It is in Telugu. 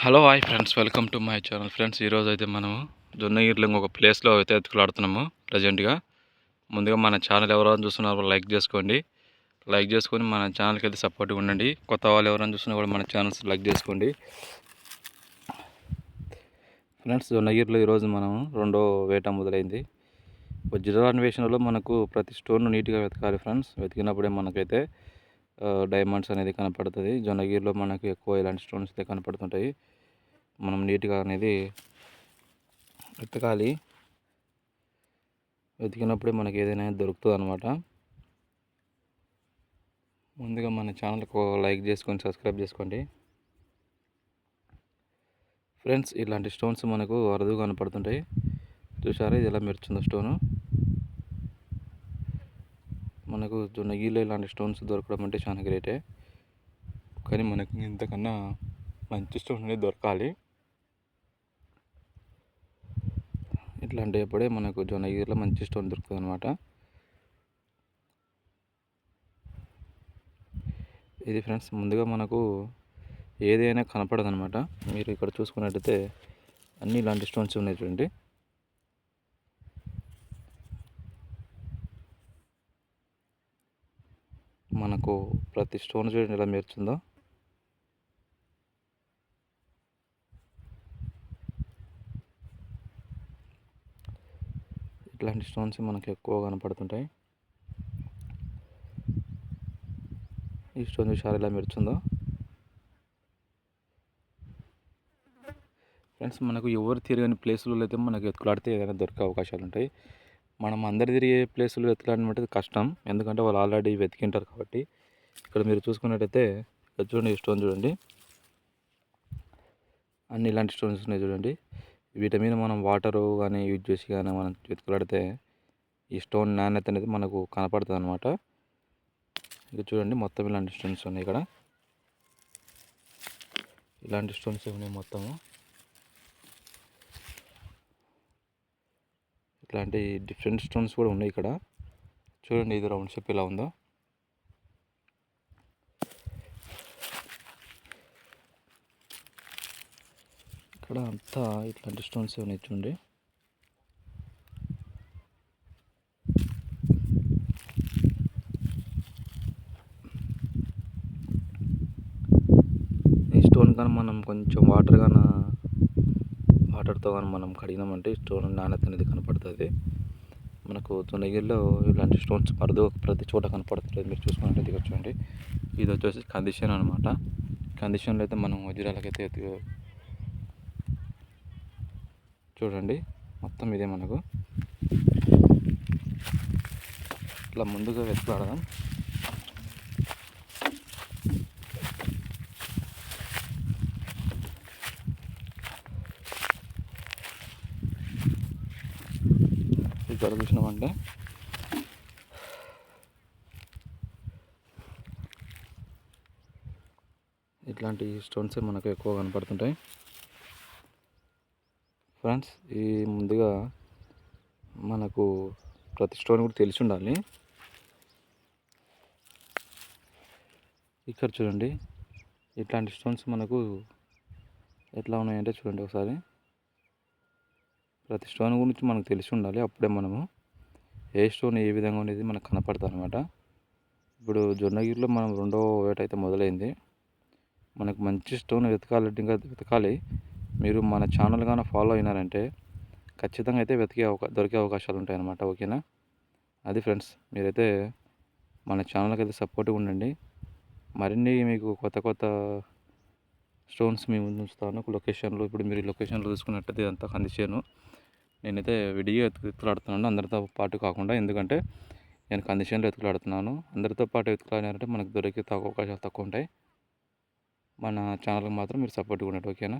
Hello hi friends. Welcome to my channel friends. ఈరోజు అయితే మనము జొన్నగిరిలో ఒక ప్లేస్లో అయితే ఎత్తుకులాడుతున్నాము ప్రజెంట్గా ముందుగా మన ఛానల్ ఎవరైనా చూస్తున్నారో లైక్ చేసుకోండి. లైక్ చేసుకొని మన ఛానల్కి అయితే సపోర్ట్గా ఉండండి. కొత్త వాళ్ళు ఎవరైనా చూస్తున్నా కూడా మన ఛానల్స్ లైక్ చేసుకోండి. ఫ్రెండ్స్ జొన్నగిరిలో ఈరోజు మనం రెండో వేట మొదలైంది. వజ్రాన్వేషణలో మనకు ప్రతి స్టోన్ను నీట్గా వెతకాలి ఫ్రెండ్స్. వెతికినప్పుడే మనకైతే డైమండ్స్ అనేది కనపడుతుంది. జొన్నగిరిలో మనకు ఎక్కువ ఇలాంటి స్టోన్స్ అయితే కనపడుతుంటాయి. మనం నీట్గా అనేది వెతకాలి. వెతికినప్పుడే మనకి ఏదైనా దొరుకుతుంది అనమాట ముందుగా మన ఛానల్కు లైక్ చేసుకొని సబ్స్క్రైబ్ చేసుకోండి. ఫ్రెండ్స్ ఇలాంటి స్టోన్స్ మనకు అరుదుగా కనపడుతుంటాయి. చూసారా ఇది ఎలా మెరుచుందో స్టోను మనకు జొన్నగిరిలో ఇలాంటి స్టోన్స్ దొరకడం అంటే చాలా గ్రేటే. కానీ మనకు ఇంతకన్నా మంచి స్టోన్ అనేది దొరకాలి. ఇట్లాంటి అప్పుడే మనకు జొన్నగిరిలో మంచి స్టోన్ దొరుకుతుంది అనమాట ఇది ఫ్రెండ్స్ ముందుగా మనకు ఏదైనా కనపడదనమాట మీరు ఇక్కడ చూసుకున్నట్టయితే అన్ని ఇలాంటి స్టోన్స్ ఉన్నాయి చూడండి. మనకు ప్రతి స్టోన్ చూడండి ఎలా మెరుచుందో ఇట్లాంటి స్టోన్స్ మనకు ఎక్కువ కనపడుతుంటాయి. ఈ స్టోన్ చూసారు ఎలా మెరుచుందో ఫ్రెండ్స్ మనకు ఎవరు తిరగని ప్లేసులలో అయితే మనకు ఎత్తులాడితే ఏదైనా దొరికే అవకాశాలు ఉంటాయి. మనం అందరి తిరిగే ప్లేసులు వెతకడం కష్టం. ఎందుకంటే వాళ్ళు ఆల్రెడీ వెతికింటారు కాబట్టి. ఇక్కడ మీరు చూసుకున్నట్టయితే చూడండి ఈ స్టోన్ చూడండి. అన్ని ఇలాంటి స్టోన్స్ ఉన్నాయి చూడండి. వీటి మీద మనం వాటరు కానీ యూజ్ చేసి కానీ మనం వెతుకులాడితే ఈ స్టోన్ నాణ్యత అనేది మనకు కనపడుతుంది అనమాట ఇక చూడండి మొత్తం ఇలాంటి స్టోన్స్ ఉన్నాయి ఇక్కడ. ఇలాంటి స్టోన్స్ ఉన్నాయి మొత్తము? ఇట్లాంటి డిఫరెంట్ స్టోన్స్ కూడా ఉన్నాయి ఇక్కడ. చూడండి ఇది రౌండ్ షేప్ ఎలా ఉందో. ఇక్కడ అంతా ఇట్లాంటి స్టోన్స్ ఉన్నాయి చూడండి. ఈ స్టోన్ కానీ మనం కొంచెం వాటర్ కానీ వాటర్తో కానీ మనం కడిగినామంటే స్టోన్ నాణ్యత అనేది కనపడుతుంది. మనకు తునగిరిలో ఇలాంటి స్టోన్స్ మరుదు ప్రతి చోట కనపడుతుంది మీరు చూసుకున్నట్టు ఇక్కడ చూడండి. ఇది వచ్చేసి కండిషన్ అనమాట కండిషన్లో అయితే మనం వజ్రాలకైతే చూడండి. మొత్తం ఇదే మనకు. ఇట్లా ముందుగా వెతులాడదాం ఇక్కడ చూసినామంటే ఇట్లాంటి స్టోన్స్ మనకు ఎక్కువ కనపడుతుంటాయి. ఫ్రెండ్స్ ఈ ముందుగా మనకు ప్రతి స్టోన్ కూడా తెలిసి ఉండాలి. ఇక్కడ చూడండి ఇట్లాంటి స్టోన్స్ మనకు ఎట్లా ఉన్నాయంటే చూడండి ఒకసారి. ప్రతి స్టోన్ గురించి మనకు తెలిసి ఉండాలి. అప్పుడే మనము ఏ స్టోన్ ఏ విధంగా ఉండేది మనకు కనపడుతుంది అనమాట ఇప్పుడు జొన్నగిరిలో మనం రెండో వేట అయితే మొదలైంది. మనకు మంచి స్టోన్ వెతకాలంటే ఇంకా వెతకాలి. మీరు మన ఛానల్ కానీ ఫాలో అయినారంటే ఖచ్చితంగా అయితే వెతికే అవకా దొరికే అవకాశాలు ఉంటాయి అన్నమాట. ఓకేనా? అది ఫ్రెండ్స్ మీరైతే మన ఛానల్కి అయితే సపోర్ట్గా ఉండండి. మరిన్ని మీకు కొత్త కొత్త స్టోన్స్ మీ ముందు ఉంచుతాను లొకేషన్లో ఇప్పుడు మీరు లొకేషన్లో చూసుకున్నట్టయితే అంతా అందించాను. నేనైతే విడిగా ఎత్తుకులాడుతున్నాను. అందరితో పాటు కాకుండా ఎందుకంటే నేను కండిషన్లో ఎత్తుకులాడుతున్నాను. అందరితో పాటు ఎత్తుకులాడినారంటే మనకు దొరికే అవకాశాలు తక్కువ ఉంటాయి. మన ఛానల్కి మాత్రం మీరు సపోర్ట్గా ఉండండి. ఓకేనా?